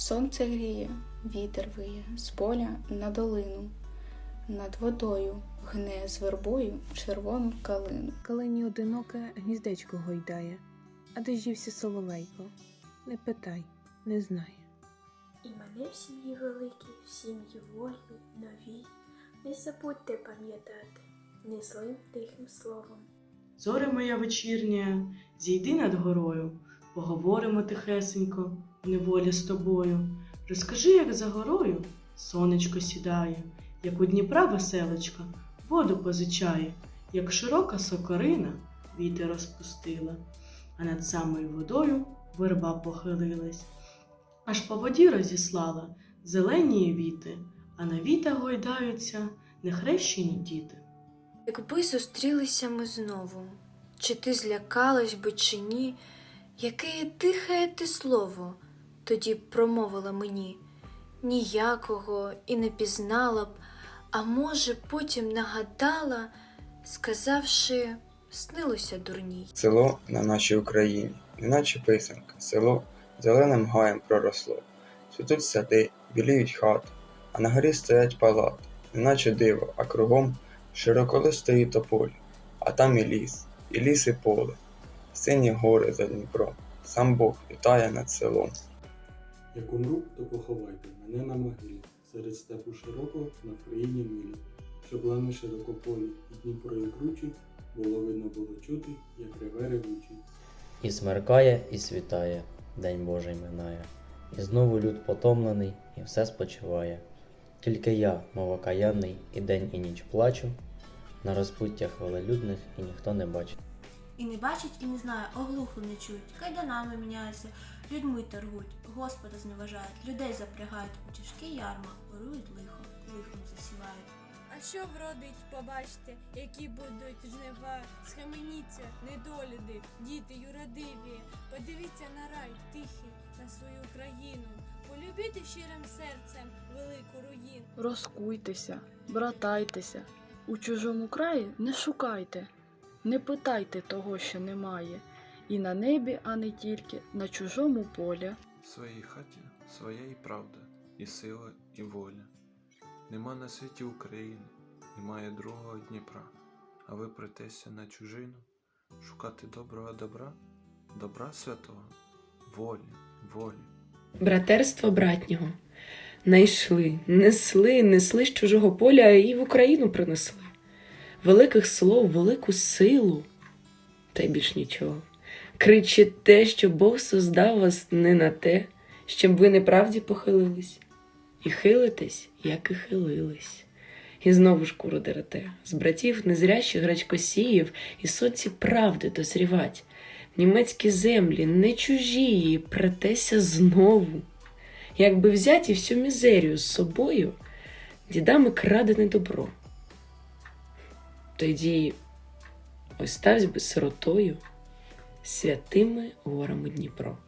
Сонце гріє, вітер виє з поля на долину, над водою гне з вербою червону калину. Калині одиноке гніздечко гойдає, а де ж дівся соловейко? Не питай, не знає. І мене в сім'ї великій, в сім'ї вольній, новій. Не забудьте пам'ятати, не злим тихим словом. Зоре моя вечірня, зійди над горою, поговоримо тихесенько, неволі з тобою. Розкажи, як за горою сонечко сідає, як у Дніпра веселочка воду позичає, як широка сокорина вітер розпустила, а над самою водою верба похилилась. Аж по воді розіслала зелені віти, а на вітах гойдаються нехрещені діти. Якби зустрілися ми знову, чи ти злякалась би, чи ні, яке тихе ти слово тоді промовила мені, ніякого і не пізнала б, а може, потім нагадала, сказавши, снилося дурній. Село на нашій Україні, неначе писанка, село зеленим гаєм проросло. Цвітуть сади, біліють хати, а на горі стоять палати, неначе диво, а кругом широколистої тополі, а там і ліс, і ліс, і поле, сині гори за Дніпром, сам Бог вітає над селом. Як умру, то поховайте мене на могилі, серед степу широкого на Вкраїні милі, щоб лани широкополі і Дніпро і кручі, було видно було чути, як реве ревучий. І смеркає, і світає, День Божий минає, і знову люд потомлений, і все спочиває. Тільки я, мов окаянний, і день і ніч плачу, на розпуттях велелюдних і ніхто не бачить. І не бачать, і не знає, оглухло не чують, кайданами міняються, людьми торгують, Господа зневажають, людей запрягають у тяжкі ярма, ворують лихо, лихом засівають. А що вродить, побачте, які будуть жнива, схаменіться, недолюди, діти юродиві, подивіться на рай тихий, на свою країну, полюбіти щирим серцем велику руїну. Розкуйтеся, братайтеся, у чужому краї не шукайте, не питайте того, що немає, і на небі, а не тільки на чужому полі. В своїй хаті своя і правда, і сила, і воля. Нема на світі України, немає другого Дніпра, а ви притеся на чужину, шукати доброго добра, добра святого, волі, волі. Братерство братнього. Найшли, несли, несли з чужого поля і в Україну принесли. Великих слов, велику силу, та й більш нічого. Кричите, що Бог создав вас не на те, щоб ви неправді похилились, і хилитесь, як і хилились. І знову шкуру дерете, з братів незрящих грачкосіїв і соці правди дозрівать. Німецькі землі не чужі, претеся знову. Якби взяті всю мізерію з собою, дідами крадене добро. Тоді оставсь би сиротою святими горами Дніпро.